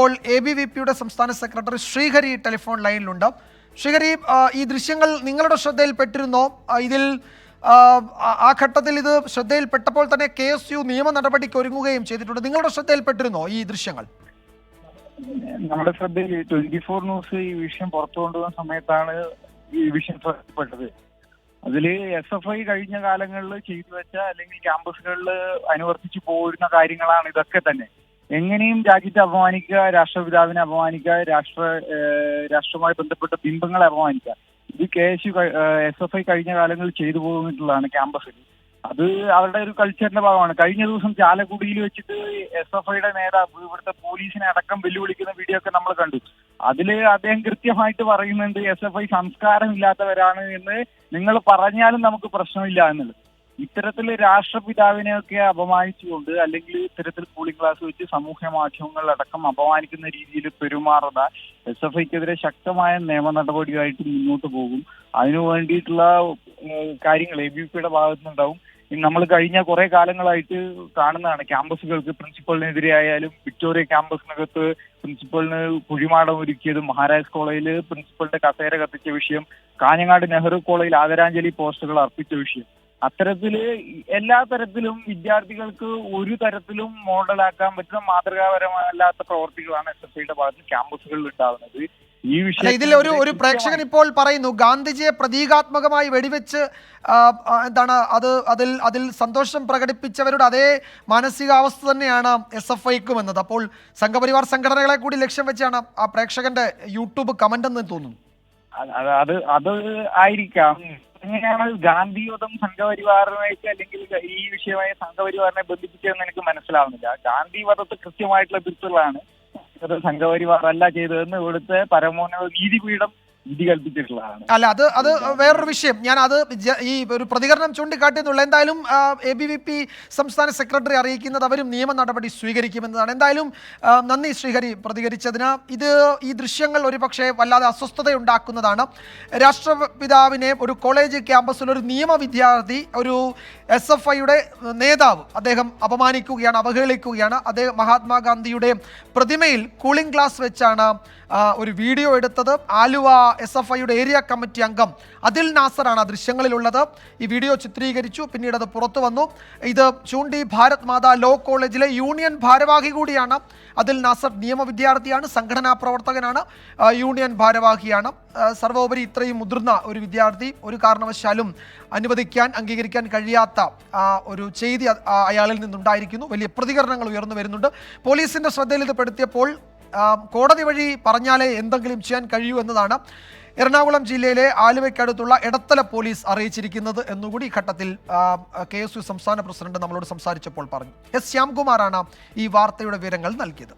ഇപ്പോൾ A B V പിയുടെ സംസ്ഥാന സെക്രട്ടറി ശ്രീഹരി ടെലിഫോൺ ലൈനിലുണ്ട്. ശ്രീഹരി ഈ ദൃശ്യങ്ങൾ നിങ്ങളുടെ ശ്രദ്ധയിൽപ്പെട്ടിരുന്നോ? ഇതിൽ ആ ഘട്ടത്തിൽ ഇത് ശ്രദ്ധയിൽപ്പെട്ടപ്പോൾ തന്നെ കെ എസ് യു നിയമ നടപടിക്ക് ഒരുങ്ങുകയും ചെയ്തിട്ടുണ്ട്. നിങ്ങളുടെ ശ്രദ്ധയിൽപ്പെട്ടിരുന്നോ ഈ ദൃശ്യങ്ങൾ? നമ്മുടെ ശ്രദ്ധയിൽ ട്വന്റി ഫോർ ന്യൂസ് ഈ വിഷയം പുറത്തു കൊണ്ടുവന്ന സമയത്താണ് ഈ വിഷയം ശ്രദ്ധപ്പെട്ടത് അതിൽ എസ് എഫ് ഐ കഴിഞ്ഞ കാലങ്ങളിൽ ചെയ്തു വെച്ച അല്ലെങ്കിൽ ക്യാമ്പസുകളിൽ അനുവർത്തിച്ചു പോരുന്ന കാര്യങ്ങളാണ് ഇതൊക്കെ തന്നെ. എങ്ങനെയും രാജ്യത്തെ അപമാനിക്കുക രാഷ്ട്രപിതാവിനെ അപമാനിക്കുക രാഷ്ട്ര രാഷ്ട്രവുമായി ബന്ധപ്പെട്ട ബിംബങ്ങളെ അപമാനിക്കുക. ഇത് K S U S F I കഴിഞ്ഞ കാലങ്ങളിൽ ചെയ്തു പോന്നിട്ടുള്ളതാണ് ക്യാമ്പസിൽ അത് അവരുടെ ഒരു കൾച്ചറിന്റെ ഭാഗമാണ്. കഴിഞ്ഞ ദിവസം ചാലക്കുടിയിൽ വെച്ചിട്ട് എസ് എഫ് ഐയുടെ നേതാവ് ഇവിടുത്തെ പോലീസിനെ അടക്കം വെല്ലുവിളിക്കുന്ന വീഡിയോ ഒക്കെ നമ്മൾ കണ്ടു. അതിൽ അദ്ദേഹം കൃത്യമായിട്ട് പറയുന്നുണ്ട് എസ് എഫ് ഐ സംസ്കാരം ഇല്ലാത്തവരാണ് എന്ന്. നിങ്ങൾ പറഞ്ഞാലും നമുക്ക് പ്രശ്നമില്ല എന്നുള്ളത്. ഇത്തരത്തിൽ രാഷ്ട്രപിതാവിനെയൊക്കെ അപമാനിച്ചുകൊണ്ട് അല്ലെങ്കിൽ ഇത്തരത്തിൽ കൂളിംഗ് ക്ലാസ് വെച്ച് സമൂഹ മാധ്യമങ്ങൾ അടക്കം അപമാനിക്കുന്ന രീതിയിൽ പെരുമാറുന്ന എസ് എഫ് ഐക്കെതിരെ ശക്തമായ നിയമ നടപടിയായിട്ട് മുന്നോട്ട് പോകും. അതിനു വേണ്ടിയിട്ടുള്ള കാര്യങ്ങൾ എ ബി പിയുടെ ഭാഗത്തു നിന്നുണ്ടാവും നമ്മൾ കഴിഞ്ഞ കുറെ കാലങ്ങളായിട്ട് കാണുന്നതാണ് ക്യാമ്പസുകൾക്ക് പ്രിൻസിപ്പളിനെതിരെ ആയാലും വിക്ടോറിയ ക്യാമ്പസിനകത്ത് പ്രിൻസിപ്പളിന് കുഴിമാടം ഒരുക്കിയതും മഹാരാജ് കോളേജിൽ പ്രിൻസിപ്പളിന്റെ കസേര കത്തിച്ച വിഷയം കാഞ്ഞങ്ങാട് നെഹ്റു കോളേജിൽ ആദരാഞ്ജലി പോസ്റ്ററുകൾ അർപ്പിച്ച വിഷയം. അത്തരത്തിൽ എല്ലാ തരത്തിലും വിദ്യാർത്ഥികൾക്ക് ഒരു തരത്തിലും മോഡലാക്കാൻ പറ്റുന്ന മാതൃകാപരമല്ലാത്ത പ്രവർത്തികളാണ് എസ് എഫ് ഐയുടെ ഭാഗത്ത് ക്യാമ്പസുകളിൽ ഉണ്ടാകുന്നത്. ഈ വിഷയം ഇതിൽ ഒരു ഒരു പ്രേക്ഷകൻ ഇപ്പോൾ പറയുന്നു ഗാന്ധിജിയെ പ്രതീകാത്മകമായി വെടിവെച്ച് എന്താണ് അത് അതിൽ അതിൽ സന്തോഷം പ്രകടിപ്പിച്ചവരുടെ അതേ മാനസികാവസ്ഥ തന്നെയാണ് എസ് എഫ് ഐക്കും എന്നത്. അപ്പോൾ സംഘപരിവാർ സംഘടനകളെ കൂടി ലക്ഷ്യം വെച്ചാണ് ആ പ്രേക്ഷകന്റെ യൂട്യൂബ് കമന്റ് എന്ന് തോന്നുന്നു. അത് അത് ആയിരിക്കാം. എങ്ങനെയാണ് ഗാന്ധിയുതം സംഘപരിവാറിനായിട്ട് അല്ലെങ്കിൽ ഈ വിഷയമായി സംഘപരിവാറിനെ ബന്ധിപ്പിച്ചതെന്ന് എനിക്ക് മനസ്സിലാവുന്നില്ല. ഗാന്ധി വധത്തെ കൃത്യമായിട്ടുള്ള തിരുത്തലാണ് സംഘപരിവാർ അല്ല ചെയ്തതെന്ന് ഇവിടുത്തെ പരമോന്നത നീതിപീഠം വിധി കൽപ്പിച്ചിട്ടുള്ളതാണ്. അല്ല അത് അത് വേറൊരു വിഷയം. ഞാൻ അത് ഈ ഒരു പ്രതികരണം ചൂണ്ടിക്കാട്ടിയെന്നുള്ള എന്തായാലും എ ബി വി പി സംസ്ഥാന സെക്രട്ടറി അറിയിക്കുന്നത് അവരും നിയമ നടപടി സ്വീകരിക്കുമെന്നതാണ്. എന്തായാലും നന്ദി ശ്രീഹരി പ്രതികരിച്ചതിന്. ഇത് ഈ ദൃശ്യങ്ങൾ ഒരുപക്ഷെ വല്ലാതെ അസ്വസ്ഥതയുണ്ടാക്കുന്നതാണ്. രാഷ്ട്രപിതാവിനെ ഒരു കോളേജ് ക്യാമ്പസിൽ ഒരു നിയമ വിദ്യാർത്ഥി ഒരു എസ് എഫ് ഐയുടെ നേതാവ് അദ്ദേഹം അപമാനിക്കുകയാണ് അവഹേളിക്കുകയാണ്. അദ്ദേഹം മഹാത്മാഗാന്ധിയുടെ പ്രതിമയിൽ കൂളിംഗ് ഗ്ലാസ് വെച്ചാണ് ഒരു വീഡിയോ എടുത്തത്. ആലുവ എസ് എഫ് ഐയുടെ ഏരിയ കമ്മിറ്റി അംഗം അതിൽ നാസറാണ് ആ ദൃശ്യങ്ങളിലുള്ളത്. ഈ വീഡിയോ ചിത്രീകരിച്ചു പിന്നീട് അത് പുറത്തു വന്നു. ഇത് ചൂണ്ടി ഭാരത് മാതാ ലോ കോളേജിലെ യൂണിയൻ ഭാരവാഹി കൂടിയാണ്. അതിൽ നാസർ നിയമ വിദ്യാർത്ഥിയാണ് സംഘടനാ പ്രവർത്തകനാണ് യൂണിയൻ ഭാരവാഹിയാണ്. സർവോപരി ഇത്രയും മുതിർന്ന ഒരു വിദ്യാർത്ഥി ഒരു കാരണവശാലും അനുവദിക്കാൻ അംഗീകരിക്കാൻ കഴിയാത്ത ആ, ഒരു ചെയ്തി അയാളിൽ നിന്നുണ്ടായിരിക്കുന്നു. വലിയ പ്രതികരണങ്ങൾ ഉയർന്നു വരുന്നുണ്ട്. പോലീസിന്റെ ശ്രദ്ധയിൽ ഇത് പെടുത്തിയപ്പോൾ കോടതി വഴി പറഞ്ഞാലേ എന്തെങ്കിലും ചെയ്യാൻ കഴിയൂ എന്നതാണ് എറണാകുളം ജില്ലയിലെ ആലുവയ്ക്കടുത്തുള്ള എടത്തല പോലീസ് അറിയിച്ചിരിക്കുന്നത് എന്നുകൂടി ഈ ഘട്ടത്തിൽ കെ എസ് യു സംസ്ഥാന പ്രസിഡന്റ് നമ്മളോട് സംസാരിച്ചപ്പോൾ പറഞ്ഞു. എസ് ശ്യാംകുമാറാണ് ഈ വാർത്തയുടെ വിവരങ്ങൾ നൽകിയത്.